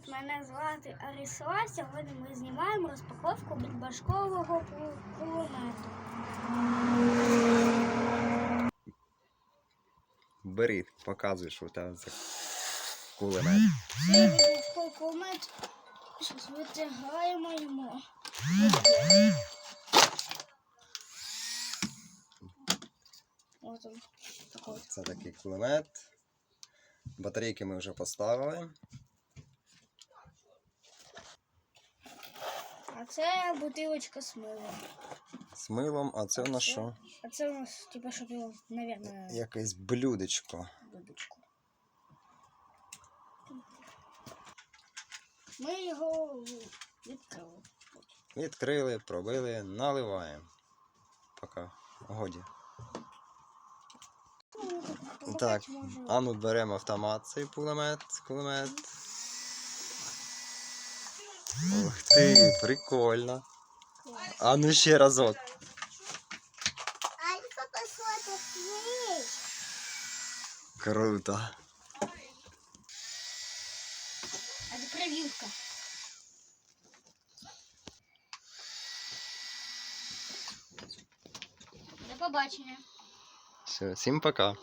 Привіт, мене звати Арісла. Сьогодні ми знімаємо розпаковку башкового кулемету. Бери, показуй, що у тебе за кулемет. Це кулемет. Зараз витягаємо йому. Ось він. Це такий кулемет. Батарейки ми вже поставили. А це бутилочка з милом. З милом, а це у нас що? А це у нас, типу, щоб його, мабуть, Якесь блюдечко. дудочку. Ми його відкрили. Відкрили, пробили, наливаємо. Поки. Годі. Ну, Так, а ну беремо автомат цей кулемет, кулемет. Ух ти, прикольно. А ну ще разок. Круто. А це прививка. До побачення. Все, всім пока.